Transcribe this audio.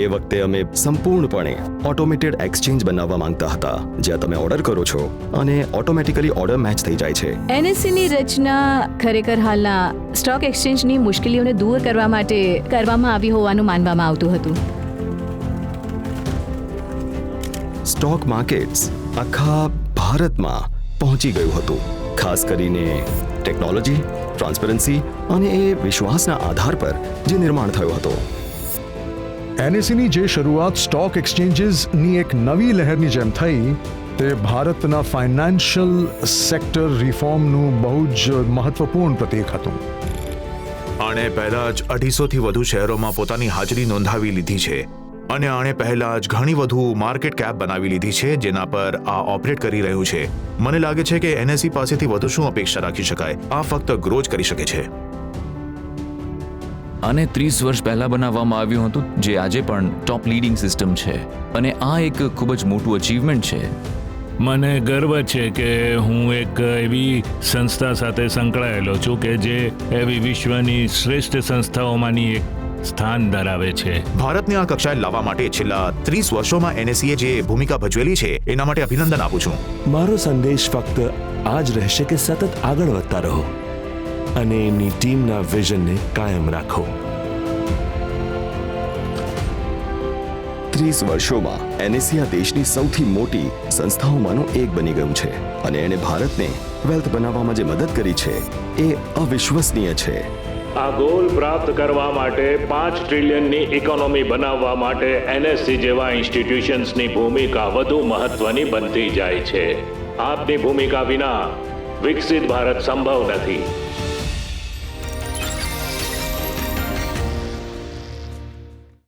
એ વખતે અમે સંપૂર્ણપણે ઓટોમેટેડ એક્સચેન્જ બનાવવા માંગતા હતા. જ્યાં તમે ઓર્ડર કરો છો અને ઓટોમેટિકલી ઓર્ડર મેચ થઈ જાય છે. એનએસસીની રચના ખરેખર હાલના સ્ટોક એક્સચેન્જની મુશ્કેલીઓને દૂર કરવા માટે કરવામાં આવી હોવાનું માનવામાં આવતું હતું. સ્ટોક માર્કેટ્સ આખા ભારતમાં પહોંચી ગયું હતું. ખાસ કરીને ટેકનોલોજી ટ્રાન્સપરન્સી અને એ વિશ્વાસના આધાર પર જે નિર્માણ થયો હતો. એનએસીની જે શરૂઆત સ્ટોક એક્સચેન્જીસની એક નવી લહેરની જેમ થઈ, તે ભારતના ફાઇનાન્શિયલ સેક્ટર રિફોર્મનું બહુ જ મહત્વપૂર્ણ પ્રતીક હતું. આણે પહેલા જ અઢીસોથી વધુ શહેરોમાં પોતાની હાજરી નોંધાવી લીધી છે અને આણે પહેલા જ ઘણી વધુ માર્કેટ કેપ બનાવી લીધી છે, જેના પર આ ઓપરેટ કરી રહ્યું છે. મને લાગે છે કે એનએસસી પાસેથી વધુ શું અપેક્ષા રાખી શકાય? આ ફક્ત ગ્રો જ કરી શકે છે. આને ત્રીસ વર્ષ પહેલા બનાવવામાં આવ્યું હતું જે આજે પણ ટોપ લીડિંગ સિસ્ટમ છે. અને આ એક ખૂબ જ મોટું અચીવમેન્ટ છે. મને ગર્વ છે કે હું એક એવી સંસ્થા સાથે સંકળાયેલો છું કે જે એવી વિશ્વની શ્રેષ્ઠ સંસ્થાઓમાંની એક સ્થાન ધરાવે છે. ભારતને આ કક્ષાએ લાવવા માટે છેલ્લા ત્રીસ વર્ષોમાં એનએસસીએ જે ભૂમિકા ભજવેલી છે એના માટે અભિનંદન આપું છું. મારો સંદેશ ફક્ત આ જ રહેશે કે સતત આગળ વધતા રહો. અને એમની ટીમના વિઝનને કાયમ રાખો. ત્રીસ વર્ષોમાં એનએસસી આ દેશની સૌથી મોટી સંસ્થાઓમાંનું એક બની ગયું છે અને એણે ભારતને વેલ્થ બનાવવામાં જે મદદ કરી છે એ અવિશ્વસનીય છે. આ ગોલ પ્રાપ્ત કરવા માટે પાંચ ટ્રિલિયનની ઇકોનોમી બનાવવા માટે એનએસસી જેવા ઇન્સ્ટિટ્યુશન્સની ભૂમિકા વધુ મહત્વની બનતી જાય છે. આપની ભૂમિકા વિના વિકસિત ભારત સંભવ નથી.